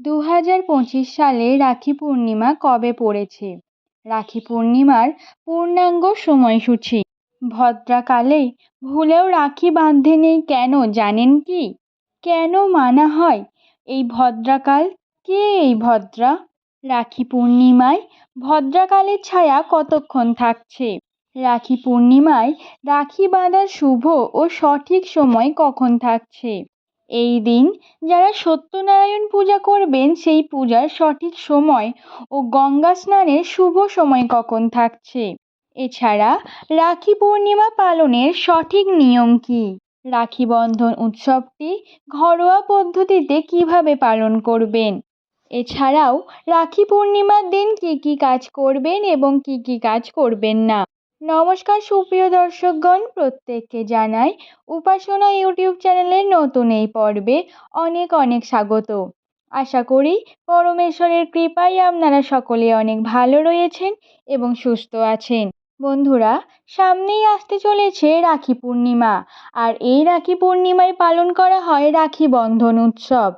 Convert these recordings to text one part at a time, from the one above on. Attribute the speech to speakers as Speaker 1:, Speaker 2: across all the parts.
Speaker 1: দু হাজার পঁচিশ সালে রাখি পূর্ণিমা কবে পড়েছে? রাখি পূর্ণিমার পূর্ণাঙ্গ সময়সূচি। ভদ্রাকালে ভুলেও রাখি বাঁধতে নেই কেন জানেন কি? কেন মানা হয়? এই ভদ্রাকাল? কে এই ভদ্রা? রাখি পূর্ণিমায় ভদ্রাকালের ছায়া কতক্ষণ থাকছে? রাখি পূর্ণিমায় রাখি বাঁধার শুভ ও সঠিক সময় কখন থাকছে? এই দিন যারা সত্যনারায়ণ পূজা করবেন, সেই পূজার সঠিক সময় ও গঙ্গা স্নানের শুভ সময় কখন থাকছে? এছাড়া রাখি পূর্ণিমা পালনের সঠিক নিয়ম কী? রাখি বন্ধন উৎসবটি ঘরোয়া পদ্ধতিতে কীভাবে পালন করবেন? এছাড়াও রাখি পূর্ণিমার দিন কী কী কাজ করবেন এবং কী কী কাজ করবেন না? নমস্কার সুপ্রিয় দর্শকগণ, প্রত্যেককে জানাই উপাসনা ইউটিউব চ্যানেলের নতুন এই পর্বে অনেক অনেক স্বাগত। আশা করি পরমেশ্বরের কৃপায় আপনারা সকলে অনেক ভালো রয়েছেন এবং সুস্থ আছেন। বন্ধুরা, সামনেই আসতে চলেছে রাখি পূর্ণিমা আর এই রাখি পূর্ণিমায় পালন করা হয় রাখি বন্ধন উৎসব।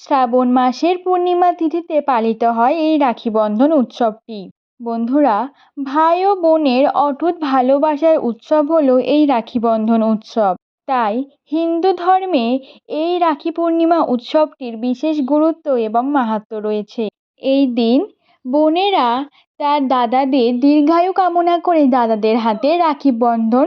Speaker 1: শ্রাবণ মাসের পূর্ণিমা তিথিতে পালিত হয় এই রাখি বন্ধন উৎসবটি। বন্ধুরা, ভাই ও বোনের অটুট ভালোবাসার উৎসব হলো এই রাখি বন্ধন উৎসব। তাই হিন্দু ধর্মে এই রাখি পূর্ণিমা উৎসবটির বিশেষ গুরুত্ব এবং মাহাত্ম্য রয়েছে। এই দিন বোনেরা তার দাদাদের দীর্ঘায়ু কামনা করে দাদাদের হাতে রাখি বন্ধন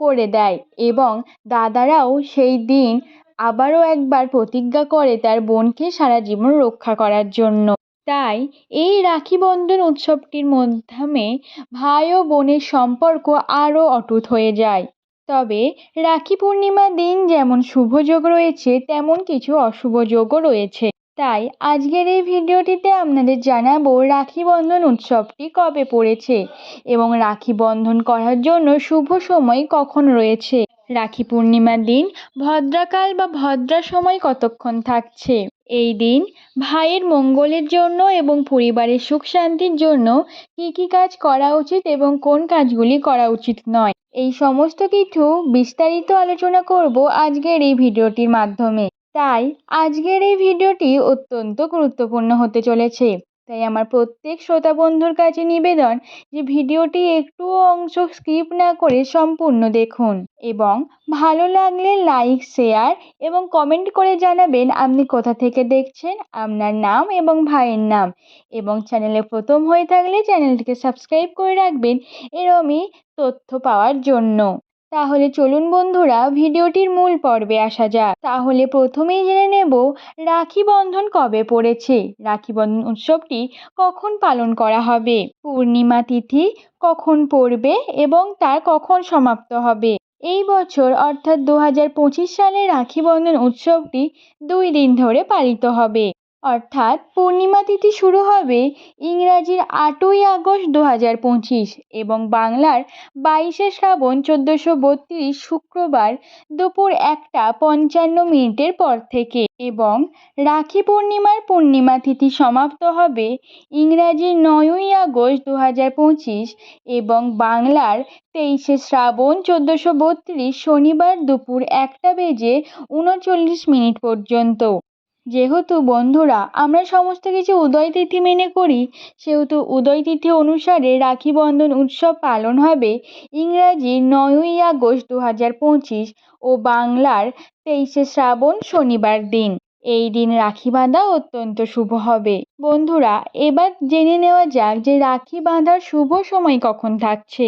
Speaker 1: করে দেয় এবং দাদারাও সেই দিন আবারও একবার প্রতিজ্ঞা করে তার বোনকে সারা জীবন রক্ষা করার জন্য। তাই এই রাখি বন্ধন উৎসবটির মাধ্যমে ভাই ও বোনের সম্পর্ক আরও অটুট হয়ে যায়। তবে রাখি পূর্ণিমার দিন যেমন শুভ যোগ রয়েছে, তেমন কিছু অশুভ যোগও রয়েছে। তাই আজকের এই ভিডিওটিতে আপনাদের জানাব রাখি বন্ধন উৎসবটি কবে পড়েছে এবং রাখি বন্ধন করার জন্য শুভ সময় কখন রয়েছে? রাখি পূর্ণিমার দিন ভদ্রাকাল বা ভদ্রা সময় কতক্ষণ থাকছে? এই দিন ভাইয়ের মঙ্গলের জন্য এবং পরিবারের সুখ শান্তির জন্য কী কী কাজ করা উচিত এবং কোন কাজগুলি করা উচিত নয়? এই সমস্ত কিছু বিস্তারিত আলোচনা করব আজকের এই ভিডিওটির মাধ্যমে। তাই আজকের এই ভিডিওটি অত্যন্ত গুরুত্বপূর্ণ হতে চলেছে। তাই আমার প্রত্যেক শ্রোতা বন্ধুর কাছে নিবেদন যে ভিডিওটি একটুও অংশ স্কিপ না করে সম্পূর্ণ দেখুন এবং ভালো লাগলে লাইক, শেয়ার এবং কমেন্ট করে জানাবেন আপনি কোথা থেকে দেখছেন আপনার নাম এবং ভাইয়ের নাম এবং চ্যানেলে প্রথম হয়ে থাকলে চ্যানেলটিকে সাবস্ক্রাইব করে রাখবেন এরমই তথ্য পাওয়ার জন্য। তাহলে চলুন বন্ধুরা, ভিডিওটির মূল পর্বে আসা যাক। তাহলে প্রথমেই জেনে নেব রাখি বন্ধন কবে পড়েছে। রাখি বন্ধন উৎসবটি কখন পালন করা হবে? পূর্ণিমা তিথি কখন পড়বে এবং তার কখন সমাপ্ত হবে? এই বছর, অর্থাৎ দু হাজার পঁচিশ সালে রাখি বন্ধন উৎসবটি দুই দিন ধরে পালিত হবে। অর্থাৎ পূর্ণিমা তিথি শুরু হবে ইংরাজির আটই আগস্ট দু হাজার পঁচিশ এবং বাংলার বাইশে শ্রাবণ চোদ্দোশো বত্রিশ শুক্রবার দুপুর একটা পঞ্চান্ন মিনিটের পর থেকে এবং রাখি পূর্ণিমার পূর্ণিমা তিথি সমাপ্ত হবে ইংরাজির নয়ই আগস্ট দু হাজার পঁচিশ এবং বাংলার তেইশে শ্রাবণ চোদ্দোশো বত্রিশ শনিবার দুপুর একটা বেজে উনচল্লিশ মিনিট পর্যন্ত। যেহেতু বন্ধুরা, আমরা সমস্ত কিছু উদয় তিথি মেনে করি, সেহেতু উদয় তিথি অনুসারে রাখি বন্ধন উৎসব পালন হবে ইংরাজি নয়ই আগস্ট দু হাজার পঁচিশ ও বাংলার তেইশে শ্রাবণ শনিবার দিন। এই দিন রাখি বাঁধা অত্যন্ত শুভ হবে। বন্ধুরা, এবার জেনে নেওয়া যাক যে রাখি বাঁধার শুভ সময় কখন থাকছে।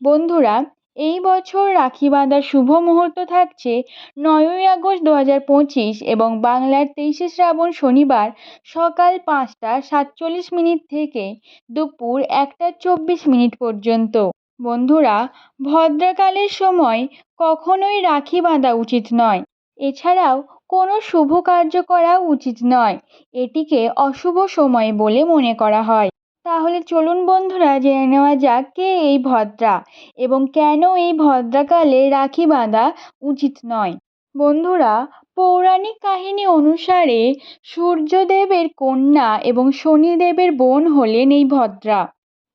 Speaker 1: বন্ধুরা এই বছর রাখি বাঁধার শুভ মুহূর্ত থাকছে নয়ই আগস্ট দু হাজার পঁচিশ এবং বাংলার তেইশে শ্রাবণ শনিবার সকাল পাঁচটা সাতচল্লিশ মিনিট থেকে দুপুর একটা চব্বিশ মিনিট পর্যন্ত। বন্ধুরা, ভদ্রাকালের সময় কখনোই রাখি বাঁধা উচিত নয়। এছাড়াও কোনো শুভ কার্য করা উচিত নয়। এটিকে অশুভ সময় বলে মনে করা হয়। তাহলে চলুন বন্ধুরা, জেনে নেওয়া যাক কে এই ভদ্রা এবং কেন এই ভদ্রাকালে রাখি বাঁধা উচিত নয়। বন্ধুরা, পৌরাণিক কাহিনী অনুসারে সূর্যদেবের কন্যা এবং শনিদেবের বোন হলেন এই ভদ্রা।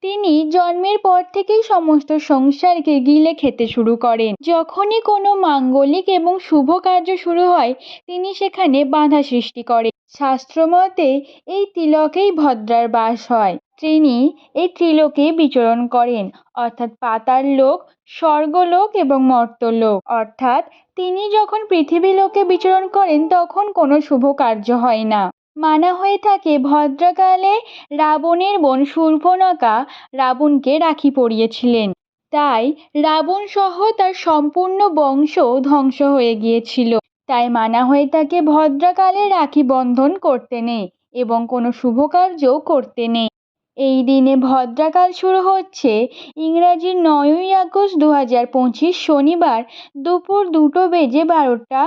Speaker 1: তিনি জন্মের পর থেকেই সমস্ত সংসারকে গিলে খেতে শুরু করেন। যখনই কোনো মাঙ্গলিক এবং শুভ কার্য শুরু হয়, তিনি সেখানে বাধা সৃষ্টি করেন। শাস্ত্রমতে এই তিলকেই ভদ্রার বাস হয়। তিনি এই ত্রিলোকে বিচরণ করেন, অর্থাৎ পাতার লোক, স্বর্গলোক এবং মর্তলোক। অর্থাৎ তিনি যখন পৃথিবী লোকে বিচরণ করেন, তখন কোনো শুভ কার্য হয় না। মানা হয়ে থাকে, ভদ্রকালে রাবণের বোন শূর্পণখা রাবণকে রাখি পরিয়েছিলেন। তাই রাবণ সহ তার সম্পূর্ণ বংশ ধ্বংস হয়ে গিয়েছিল। তাই মানা হয়ে থাকে ভদ্রকালে রাখি বন্ধন করতে নেই এবং কোনো শুভ কার্যও করতে নেই। এই দিনে ভদ্রাকাল শুরু হচ্ছে ইংরাজির নয়ই আগস্ট দু হাজার পঁচিশ শনিবার দুপুর দুটো বেজে বারোটা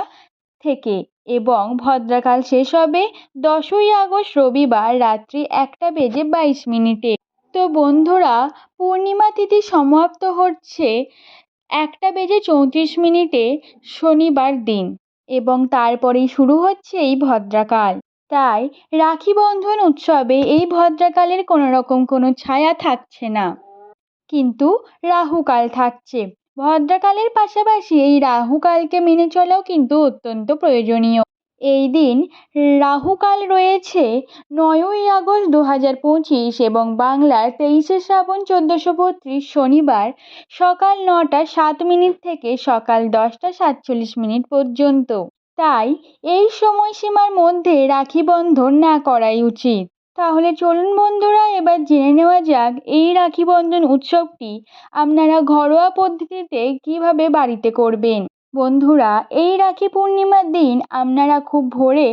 Speaker 1: থেকে এবং ভদ্রাকাল শেষ হবে দশই আগস্ট রবিবার রাত্রি একটা বেজে বাইশ মিনিটে। তো বন্ধুরা, পূর্ণিমা তিথি সমাপ্ত হচ্ছে একটা বেজে চৌত্রিশ মিনিটে শনিবার দিন। এবং তারপরেই শুরু হচ্ছে এই ভদ্রাকাল। তাই রাখি বন্ধন উৎসবে এই ভদ্রাকালের কোনো রকম কোনো ছায়া থাকছে না। কিন্তু রাহুকাল থাকছে। ভদ্রাকালের পাশাপাশি এই রাহুকালকে মেনে চলাও কিন্তু অত্যন্ত প্রয়োজনীয়। এই দিন রাহুকাল রয়েছে নয়ই আগস্ট দু হাজার পঁচিশ এবং বাংলার তেইশে শ্রাবণ চোদ্দোশো বত্রিশ শনিবার সকাল নটা সাত মিনিট থেকে সকাল দশটা সাতচল্লিশ মিনিট পর্যন্ত। তাই এই সময়সীমার মধ্যে রাখি বন্ধন না করাই উচিত। তাহলে চলুন বন্ধুরা, এবার জেনে নেওয়া যাক এই রাখি বন্ধন উৎসবটি আপনারা ঘরোয়া পদ্ধতিতে কীভাবে বাড়িতে করবেন। বন্ধুরা, এই রাখি পূর্ণিমার দিন আপনারা খুব ভোরে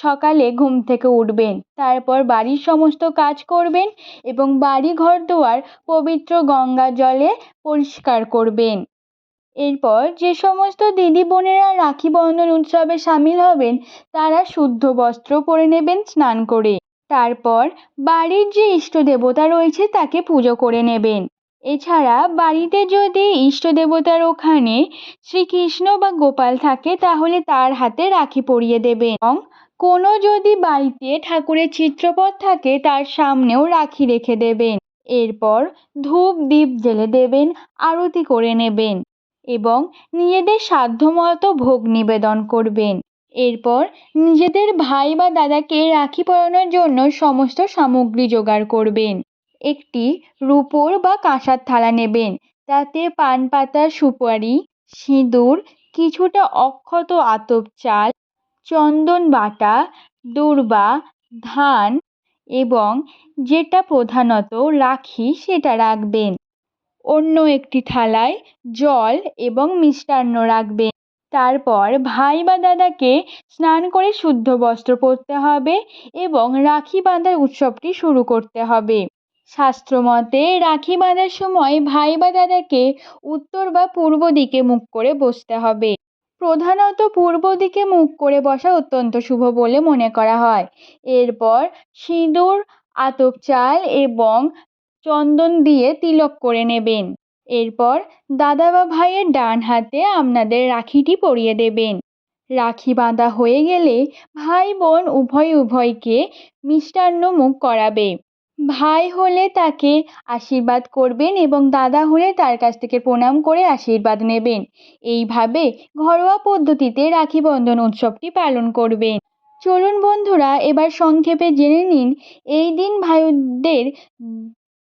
Speaker 1: সকালে ঘুম থেকে উঠবেন, তারপর বাড়ির সমস্ত কাজ করবেন এবং বাড়ি ঘর দুয়ার পবিত্র গঙ্গা জলে পরিষ্কার করবেন। এরপর যে সমস্ত দিদি বোনেরা রাখি বন্ধন উৎসবে সামিল হবেন, তারা শুদ্ধ বস্ত্র পরে নেবেন, স্নান করে। তারপর বাড়ির যে ইষ্ট দেবতা রয়েছে তাকে পুজো করে নেবেন। এছাড়া বাড়িতে যদি ইষ্ট দেবতার ওখানে শ্রীকৃষ্ণ বা গোপাল থাকে, তাহলে তার হাতে রাখি পরিয়ে দেবেন। এবং কোনো যদি বাড়িতে ঠাকুরের চিত্রপট থাকে, তার সামনেও রাখি রেখে দেবেন। এরপর ধূপ দ্বীপ জেলে দেবেন, আরতি করে নেবেন এবং নিজেদের সাধ্যমতো ভোগ নিবেদন করবেন। এরপর নিজেদের ভাই বা দাদাকে রাখি পরানোর জন্য সমস্ত সামগ্রী জোগাড় করবেন। একটি রুপোর বা কাঁসার থালা নেবেন। তাতে পান পাতা সুপারি, সিঁদুর, কিছুটা অক্ষত আতপ চাল, চন্দন বাটা, দূর্বা, ধান এবং যেটা প্রধানত রাখি সেটা রাখবেন। অন্য একটি থালায় জল এবং মিষ্টান্ন রাখবেন। তারপর ভাই বা দাদাকে স্নান করে শুদ্ধ বস্ত্র পরতে হবে এবং রাখি বাঁধার উৎসবটি শুরু করতে হবে। শাস্ত্রমতে রাখি বাঁধার সময় ভাই বা দাদাকে উত্তর বা পূর্ব দিকে মুখ করে বসতে হবে। প্রধানত পূর্ব দিকে মুখ করে বসা অত্যন্ত শুভ বলে মনে করা হয়। এরপর সিঁদুর, আতপ চাল এবং চন্দন দিয়ে তিলক করে নেবেন। এরপর দাদা বা ভাইয়ের ডান হাতে আপনাদের রাখিটি পরিয়ে দেবেন। রাখি বাঁধা হয়ে গেলে ভাই বোন উভয় উভয়কে মিষ্টান্ন মুখ করাবে। ভাই হলে তাকে আশীর্বাদ করবেন এবং দাদা হলে তার কাছ থেকে প্রণাম করে আশীর্বাদ নেবেন। এইভাবে ঘরোয়া পদ্ধতিতে রাখি বন্ধন উৎসবটি পালন করবেন। চলুন বন্ধুরা, এবার সংক্ষেপে জেনে নিন, এই দিন ভাইদের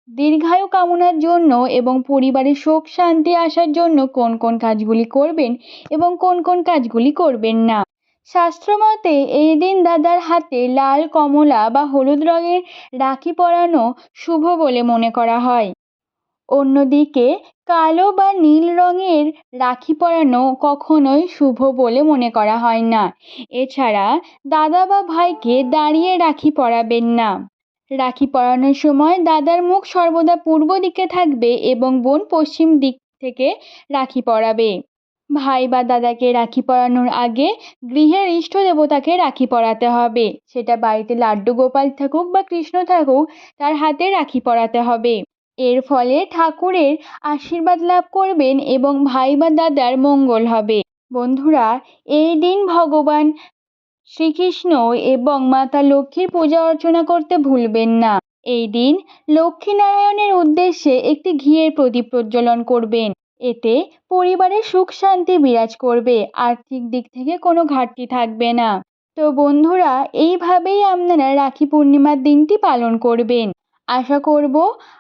Speaker 1: দীর্ঘায়ু কামনার জন্য এবং পরিবারে সুখ শান্তি আসার জন্য কোন কোন কাজগুলি করবেন এবং কোন কোন কাজগুলি করবেন না। শাস্ত্রমতে এই দিন দাদার হাতে লাল কমলা বা হলুদ রঙের রাখি পরানো শুভ বলে মনে করা হয়। অন্যদিকে কালো বা নীল রঙের রাখি পরানো কখনোই শুভ বলে মনে করা হয় না। এছাড়া দাদা বা ভাইকে দাঁড়িয়ে রাখি পরাবেন না। রাখি পরানোর সময় দাদার মুখ সর্বদা পূর্ব দিকে থাকবে এবং বোন পশ্চিম দিক থেকে রাখি পরাবে। ভাই বা দাদাকে রাখি পরানোর আগে গৃহের ইষ্ট দেবতাকে রাখি পরাতে হবে। সেটা বাড়িতে লাড্ডু গোপাল থাকুক বা কৃষ্ণ থাকুক, তার হাতে রাখি পরাতে হবে। এর ফলে ঠাকুরের আশীর্বাদ লাভ করবেন এবং ভাই বা দাদার মঙ্গল হবে। বন্ধুরা, এই দিন ভগবান শ্রীকৃষ্ণ এবং মাতা লক্ষ্মীর পূজা অর্চনা করতে ভুলবেন না। এই দিন লক্ষ্মীনারায়ণের উদ্দেশ্যে একটি ঘিয়ের প্রদীপ প্রজ্বলন করবেন। এতে পরিবারে সুখ শান্তি বিরাজ করবে, আর্থিক দিক থেকে কোনো ঘাটতি থাকবে না। তো বন্ধুরা, এইভাবেই আপনারা রাখি পূর্ণিমার দিনটি পালন করবেন। আশা করব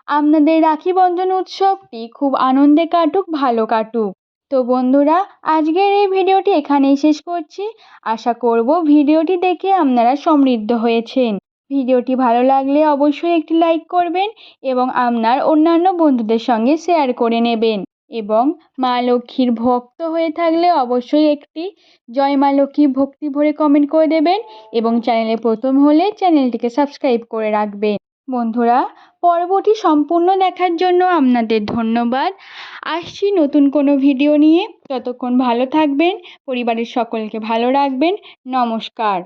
Speaker 1: আপনাদের রাখি বন্ধন উৎসবটি খুব আনন্দে কাটুক, ভালো কাটুক। তো বন্ধুরা, আজকের এই ভিডিওটি এখানেই শেষ করছি। আশা করব ভিডিওটি দেখে আপনারা সমৃদ্ধ হয়েছেন। ভিডিওটি ভালো লাগলে অবশ্যই একটি লাইক করবেন এবং আপনার অন্যান্য বন্ধুদের সঙ্গে শেয়ার করে নেবেন। এবং মা লক্ষ্মীর ভক্ত হয়ে থাকলে অবশ্যই একটি জয় মা লক্ষ্মী ভক্তি ভরে কমেন্ট করে দেবেন এবং চ্যানেলে প্রথম হলে চ্যানেলটিকে সাবস্ক্রাইব করে রাখবেন। বন্ধুরা পর্বটি সম্পূর্ণ দেখার জন্য আপনাদের ধন্যবাদ। আসছি নতুন কোনো ভিডিও নিয়ে। ততক্ষণ ভালো থাকবেন, পরিবারের সকলকে ভালো রাখবেন। নমস্কার।